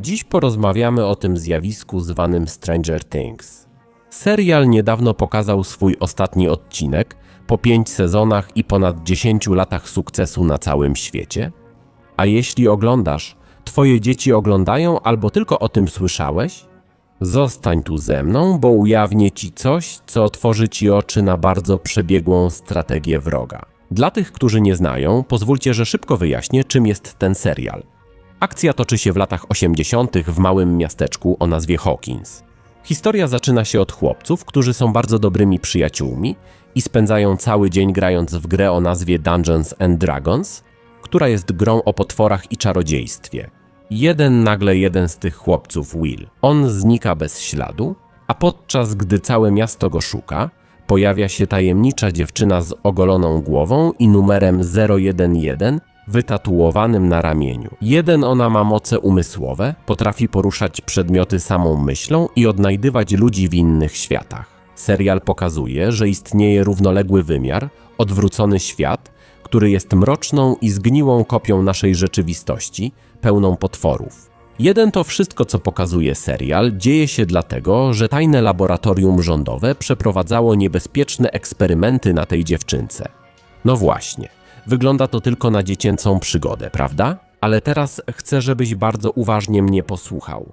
Dziś porozmawiamy o tym zjawisku zwanym Stranger Things. Serial niedawno pokazał swój ostatni odcinek po pięć sezonach i ponad 10 latach sukcesu na całym świecie. A jeśli oglądasz, twoje dzieci oglądają albo tylko o tym słyszałeś? Zostań tu ze mną, bo ujawnię ci coś, co otworzy ci oczy na bardzo przebiegłą strategię wroga. Dla tych, którzy nie znają, pozwólcie, że szybko wyjaśnię, czym jest ten serial. Akcja toczy się w latach 80. w małym miasteczku o nazwie Hawkins. Historia zaczyna się od chłopców, którzy są bardzo dobrymi przyjaciółmi i spędzają cały dzień grając w grę o nazwie Dungeons and Dragons, która jest grą o potworach i czarodziejstwie. Jeden nagle jeden z tych chłopców, Will, on znika bez śladu, a podczas gdy całe miasto go szuka, pojawia się tajemnicza dziewczyna z ogoloną głową i numerem 011 wytatuowanym na ramieniu. Jeden ona ma moce umysłowe, potrafi poruszać przedmioty samą myślą i odnajdywać ludzi w innych światach. Serial pokazuje, że istnieje równoległy wymiar, odwrócony świat, który jest mroczną i zgniłą kopią naszej rzeczywistości, pełną potworów. Jeden to wszystko, co pokazuje serial, dzieje się dlatego, że tajne laboratorium rządowe przeprowadzało niebezpieczne eksperymenty na tej dziewczynce. No właśnie, wygląda to tylko na dziecięcą przygodę, prawda? Ale teraz chcę, żebyś bardzo uważnie mnie posłuchał.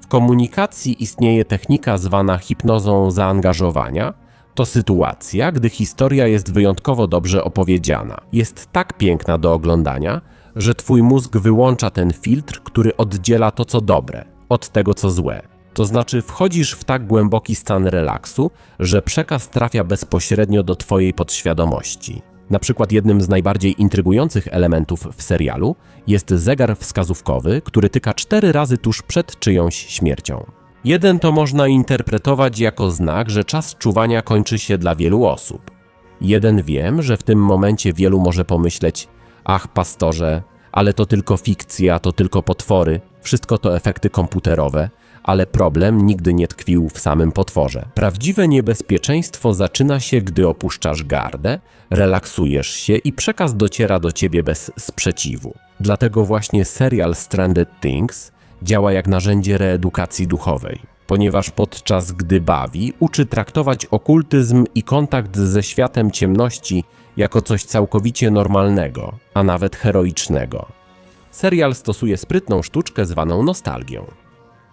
W komunikacji istnieje technika zwana hipnozą zaangażowania. To sytuacja, gdy historia jest wyjątkowo dobrze opowiedziana. Jest tak piękna do oglądania, że twój mózg wyłącza ten filtr, który oddziela to, co dobre, od tego, co złe. To znaczy, wchodzisz w tak głęboki stan relaksu, że przekaz trafia bezpośrednio do twojej podświadomości. Na przykład jednym z najbardziej intrygujących elementów w serialu jest zegar wskazówkowy, który tyka cztery razy tuż przed czyjąś śmiercią. Jeden to można interpretować jako znak, że czas czuwania kończy się dla wielu osób. Jeden wiem, że w tym momencie wielu może pomyśleć: Ach, pastorze, ale to tylko fikcja, to tylko potwory, wszystko to efekty komputerowe, ale problem nigdy nie tkwił w samym potworze. Prawdziwe niebezpieczeństwo zaczyna się, gdy opuszczasz gardę, relaksujesz się i przekaz dociera do ciebie bez sprzeciwu. Dlatego właśnie serial Stranded Things działa jak narzędzie reedukacji duchowej, ponieważ podczas gdy bawi, uczy traktować okultyzm i kontakt ze światem ciemności jako coś całkowicie normalnego, a nawet heroicznego. Serial stosuje sprytną sztuczkę zwaną nostalgią.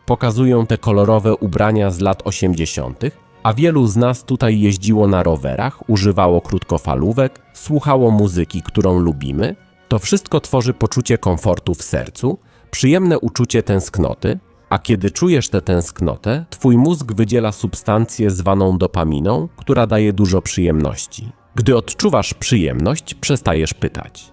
Pokazują te kolorowe ubrania z lat 80., a wielu z nas tutaj jeździło na rowerach, używało krótkofalówek, słuchało muzyki, którą lubimy. To wszystko tworzy poczucie komfortu w sercu, przyjemne uczucie tęsknoty, a kiedy czujesz tę tęsknotę, twój mózg wydziela substancję zwaną dopaminą, która daje dużo przyjemności. Gdy odczuwasz przyjemność, przestajesz pytać.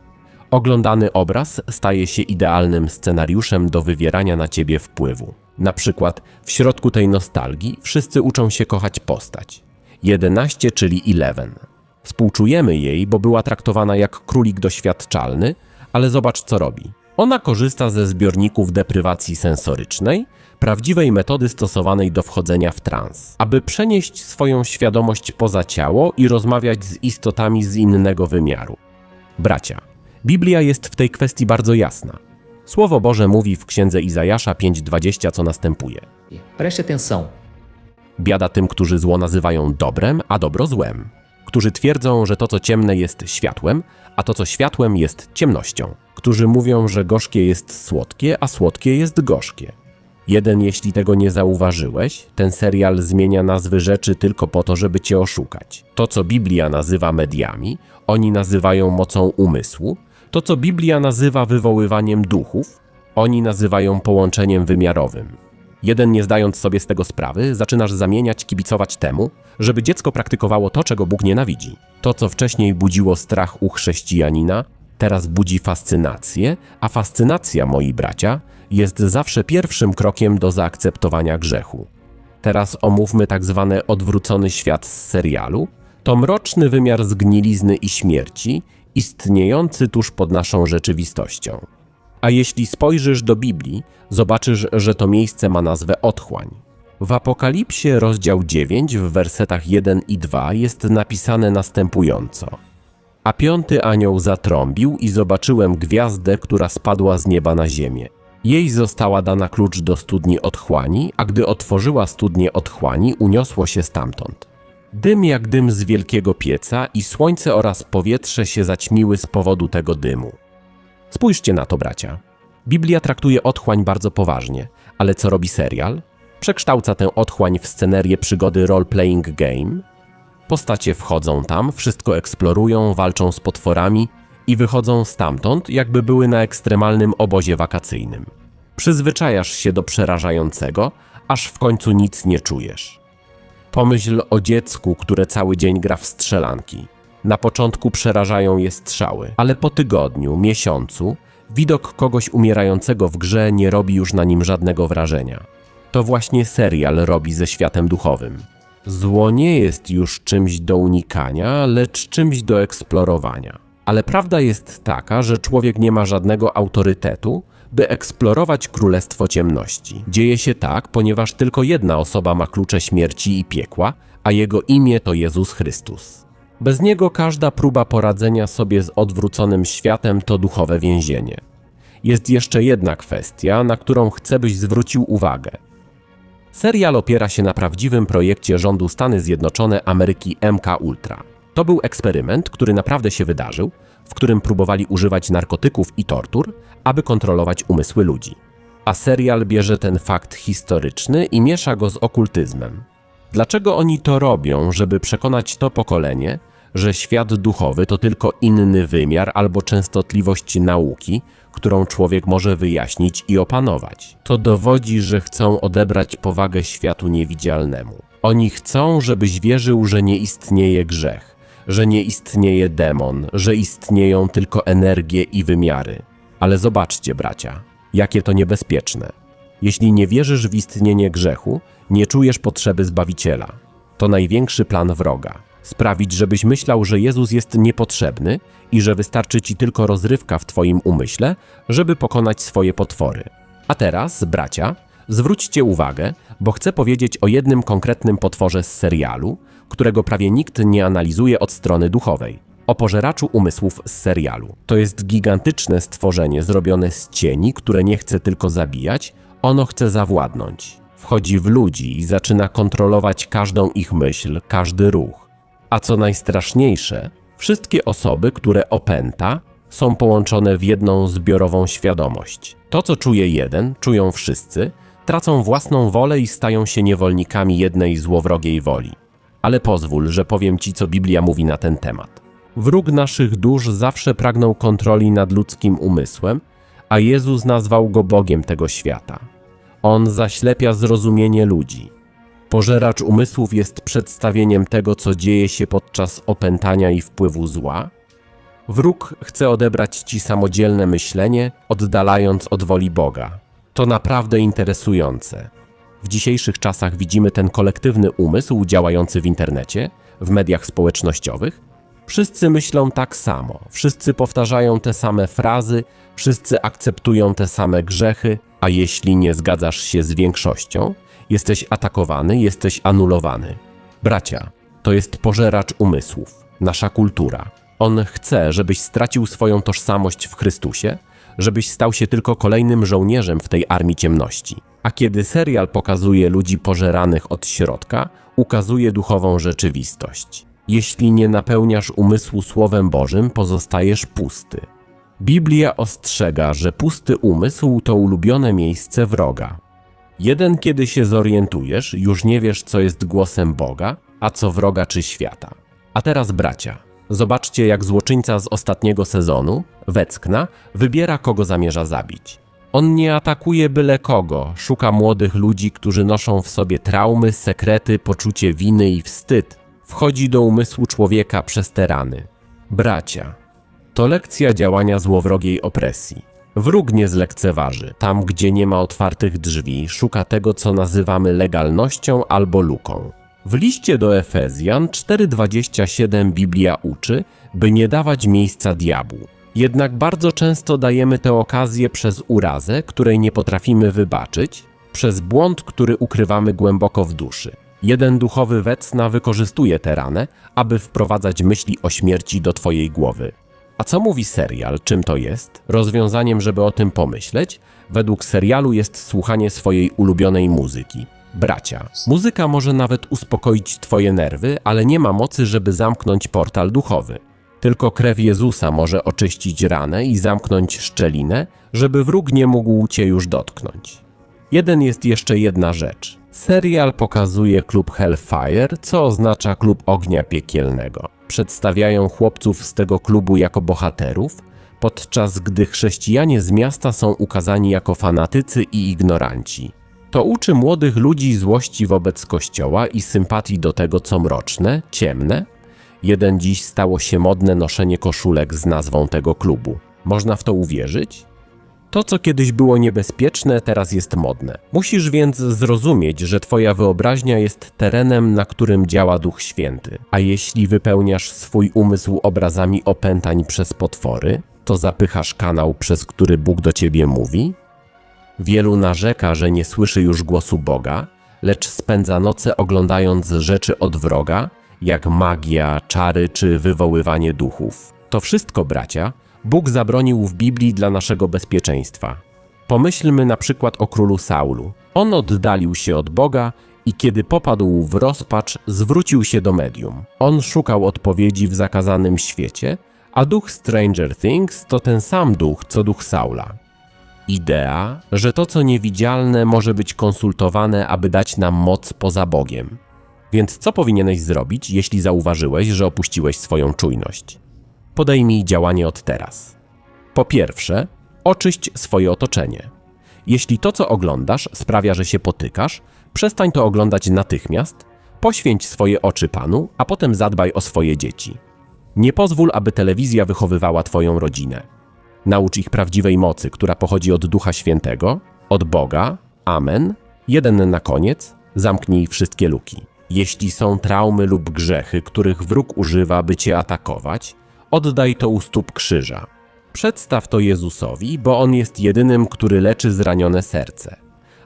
Oglądany obraz staje się idealnym scenariuszem do wywierania na ciebie wpływu. Na przykład w środku tej nostalgii wszyscy uczą się kochać postać. 11, czyli Eleven. Współczujemy jej, bo była traktowana jak królik doświadczalny, ale zobacz co robi. Ona korzysta ze zbiorników deprywacji sensorycznej, prawdziwej metody stosowanej do wchodzenia w trans, aby przenieść swoją świadomość poza ciało i rozmawiać z istotami z innego wymiaru. Bracia, Biblia jest w tej kwestii bardzo jasna. Słowo Boże mówi w księdze Izajasza 5:20 co następuje. Preste atenção. Biada tym, którzy zło nazywają dobrem, a dobro złem. Którzy twierdzą, że to co ciemne jest światłem, a to co światłem jest ciemnością. Którzy mówią, że gorzkie jest słodkie, a słodkie jest gorzkie. Jeden, jeśli tego nie zauważyłeś, ten serial zmienia nazwy rzeczy tylko po to, żeby cię oszukać. To, co Biblia nazywa mediami, oni nazywają mocą umysłu. To, co Biblia nazywa wywoływaniem duchów, oni nazywają połączeniem wymiarowym. Jeden nie zdając sobie z tego sprawy, zaczynasz zamieniać, kibicować temu, żeby dziecko praktykowało to, czego Bóg nienawidzi. To, co wcześniej budziło strach u chrześcijanina, teraz budzi fascynację, a fascynacja, moi bracia, jest zawsze pierwszym krokiem do zaakceptowania grzechu. Teraz omówmy tak zwany odwrócony świat z serialu. To mroczny wymiar zgnilizny i śmierci, istniejący tuż pod naszą rzeczywistością. A jeśli spojrzysz do Biblii, zobaczysz, że to miejsce ma nazwę Otchłań. W Apokalipsie rozdział 9 w wersetach 1 i 2 jest napisane następująco. A piąty anioł zatrąbił i zobaczyłem gwiazdę, która spadła z nieba na ziemię. Jej została dana klucz do studni otchłani, a gdy otworzyła studnię otchłani, uniosło się stamtąd. Dym jak dym z wielkiego pieca i słońce oraz powietrze się zaćmiły z powodu tego dymu. Spójrzcie na to, bracia. Biblia traktuje otchłań bardzo poważnie, ale co robi serial? Przekształca tę otchłań w scenerię przygody role-playing game. Postacie wchodzą tam, wszystko eksplorują, walczą z potworami i wychodzą stamtąd, jakby były na ekstremalnym obozie wakacyjnym. Przyzwyczajasz się do przerażającego, aż w końcu nic nie czujesz. Pomyśl o dziecku, które cały dzień gra w strzelanki. Na początku przerażają je strzały, ale po tygodniu, miesiącu, widok kogoś umierającego w grze nie robi już na nim żadnego wrażenia. To właśnie serial robi ze światem duchowym. Zło nie jest już czymś do unikania, lecz czymś do eksplorowania. Ale prawda jest taka, że człowiek nie ma żadnego autorytetu, by eksplorować królestwo ciemności. Dzieje się tak, ponieważ tylko jedna osoba ma klucze śmierci i piekła, a jego imię to Jezus Chrystus. Bez niego każda próba poradzenia sobie z odwróconym światem to duchowe więzienie. Jest jeszcze jedna kwestia, na którą chcę, byś zwrócił uwagę. Serial opiera się na prawdziwym projekcie rządu Stany Zjednoczone Ameryki MK Ultra. To był eksperyment, który naprawdę się wydarzył, w którym próbowali używać narkotyków i tortur, aby kontrolować umysły ludzi. A serial bierze ten fakt historyczny i miesza go z okultyzmem. Dlaczego oni to robią, żeby przekonać to pokolenie, że świat duchowy to tylko inny wymiar albo częstotliwość nauki, którą człowiek może wyjaśnić i opanować? To dowodzi, że chcą odebrać powagę światu niewidzialnemu. Oni chcą, żebyś wierzył, że nie istnieje grzech, że nie istnieje demon, że istnieją tylko energie i wymiary. Ale zobaczcie, bracia, jakie to niebezpieczne. Jeśli nie wierzysz w istnienie grzechu, nie czujesz potrzeby Zbawiciela. To największy plan wroga. Sprawić, żebyś myślał, że Jezus jest niepotrzebny i że wystarczy ci tylko rozrywka w twoim umyśle, żeby pokonać swoje potwory. A teraz, bracia, zwróćcie uwagę, bo chcę powiedzieć o jednym konkretnym potworze z serialu, którego prawie nikt nie analizuje od strony duchowej. O pożeraczu umysłów z serialu. To jest gigantyczne stworzenie zrobione z cieni, które nie chce tylko zabijać, ono chce zawładnąć. Wchodzi w ludzi i zaczyna kontrolować każdą ich myśl, każdy ruch. A co najstraszniejsze, wszystkie osoby, które opęta, są połączone w jedną zbiorową świadomość. To, co czuje jeden, czują wszyscy, tracą własną wolę i stają się niewolnikami jednej złowrogiej woli. Ale pozwól, że powiem ci, co Biblia mówi na ten temat. Wróg naszych dusz zawsze pragnął kontroli nad ludzkim umysłem, a Jezus nazwał go Bogiem tego świata. On zaślepia zrozumienie ludzi. Pożeracz umysłów jest przedstawieniem tego, co dzieje się podczas opętania i wpływu zła. Wróg chce odebrać ci samodzielne myślenie, oddalając od woli Boga. To naprawdę interesujące. W dzisiejszych czasach widzimy ten kolektywny umysł działający w internecie, w mediach społecznościowych. Wszyscy myślą tak samo, wszyscy powtarzają te same frazy, wszyscy akceptują te same grzechy, a jeśli nie zgadzasz się z większością, jesteś atakowany, jesteś anulowany. Bracia, to jest pożeracz umysłów, nasza kultura. On chce, żebyś stracił swoją tożsamość w Chrystusie, żebyś stał się tylko kolejnym żołnierzem w tej armii ciemności. A kiedy serial pokazuje ludzi pożeranych od środka, ukazuje duchową rzeczywistość. Jeśli nie napełniasz umysłu Słowem Bożym, pozostajesz pusty. Biblia ostrzega, że pusty umysł to ulubione miejsce wroga. Jeden, kiedy się zorientujesz, już nie wiesz, co jest głosem Boga, a co wroga czy świata. A teraz, bracia, zobaczcie, jak złoczyńca z ostatniego sezonu, Weckna, wybiera, kogo zamierza zabić. On nie atakuje byle kogo, szuka młodych ludzi, którzy noszą w sobie traumy, sekrety, poczucie winy i wstyd. Wchodzi do umysłu człowieka przez te rany. Bracia, to lekcja działania złowrogiej opresji. Wróg nie zlekceważy. Tam, gdzie nie ma otwartych drzwi, szuka tego, co nazywamy legalnością albo luką. W liście do Efezjan 4:27 Biblia uczy, by nie dawać miejsca diabłu. Jednak bardzo często dajemy tę okazję przez urazę, której nie potrafimy wybaczyć, przez błąd, który ukrywamy głęboko w duszy. Jeden duchowy wecna wykorzystuje tę ranę, aby wprowadzać myśli o śmierci do twojej głowy. A co mówi serial? Czym to jest? Rozwiązaniem, żeby o tym pomyśleć, według serialu jest słuchanie swojej ulubionej muzyki. Bracia. Muzyka może nawet uspokoić Twoje nerwy, ale nie ma mocy, żeby zamknąć portal duchowy. Tylko krew Jezusa może oczyścić ranę i zamknąć szczelinę, żeby wróg nie mógł Cię już dotknąć. Jeden jest jeszcze jedna rzecz. Serial pokazuje klub Hellfire, co oznacza klub ognia piekielnego. Przedstawiają chłopców z tego klubu jako bohaterów, podczas gdy chrześcijanie z miasta są ukazani jako fanatycy i ignoranci. To uczy młodych ludzi złości wobec Kościoła i sympatii do tego, co mroczne, ciemne. Jeden dziś stało się modne noszenie koszulek z nazwą tego klubu. Można w to uwierzyć? To, co kiedyś było niebezpieczne, teraz jest modne. Musisz więc zrozumieć, że Twoja wyobraźnia jest terenem, na którym działa Duch Święty. A jeśli wypełniasz swój umysł obrazami opętań przez potwory, to zapychasz kanał, przez który Bóg do Ciebie mówi? Wielu narzeka, że nie słyszy już głosu Boga, lecz spędza noce oglądając rzeczy od wroga, jak magia, czary czy wywoływanie duchów. To wszystko, bracia, Bóg zabronił w Biblii dla naszego bezpieczeństwa. Pomyślmy na przykład o królu Saulu. On oddalił się od Boga i kiedy popadł w rozpacz, zwrócił się do medium. On szukał odpowiedzi w zakazanym świecie, a duch Stranger Things to ten sam duch, co duch Saula. Idea, że to co niewidzialne może być konsultowane, aby dać nam moc poza Bogiem. Więc co powinieneś zrobić, jeśli zauważyłeś, że opuściłeś swoją czujność? Podejmij działanie od teraz. Po pierwsze, oczyść swoje otoczenie. Jeśli to, co oglądasz, sprawia, że się potykasz, przestań to oglądać natychmiast, poświęć swoje oczy Panu, a potem zadbaj o swoje dzieci. Nie pozwól, aby telewizja wychowywała Twoją rodzinę. Naucz ich prawdziwej mocy, która pochodzi od Ducha Świętego, od Boga. Amen. Jeden na koniec. Zamknij wszystkie luki. Jeśli są traumy lub grzechy, których wróg używa, by cię atakować, oddaj to u stóp krzyża. Przedstaw to Jezusowi, bo On jest jedynym, który leczy zranione serce,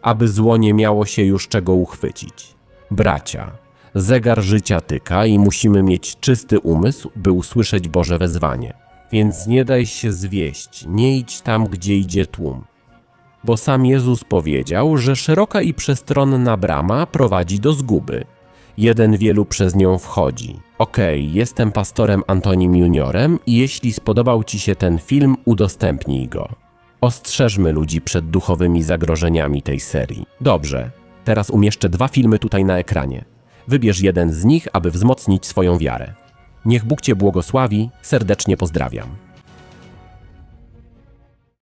aby zło nie miało się już czego uchwycić. Bracia, zegar życia tyka i musimy mieć czysty umysł, by usłyszeć Boże wezwanie. Więc nie daj się zwieść, nie idź tam, gdzie idzie tłum. Bo sam Jezus powiedział, że szeroka i przestronna brama prowadzi do zguby. Jeden wielu przez nią wchodzi. Okej, jestem pastorem Antonim Juniorem i jeśli spodobał Ci się ten film, udostępnij go. Ostrzeżmy ludzi przed duchowymi zagrożeniami tej serii. Dobrze, teraz umieszczę dwa filmy tutaj na ekranie. Wybierz jeden z nich, aby wzmocnić swoją wiarę. Niech Bóg Cię błogosławi, serdecznie pozdrawiam.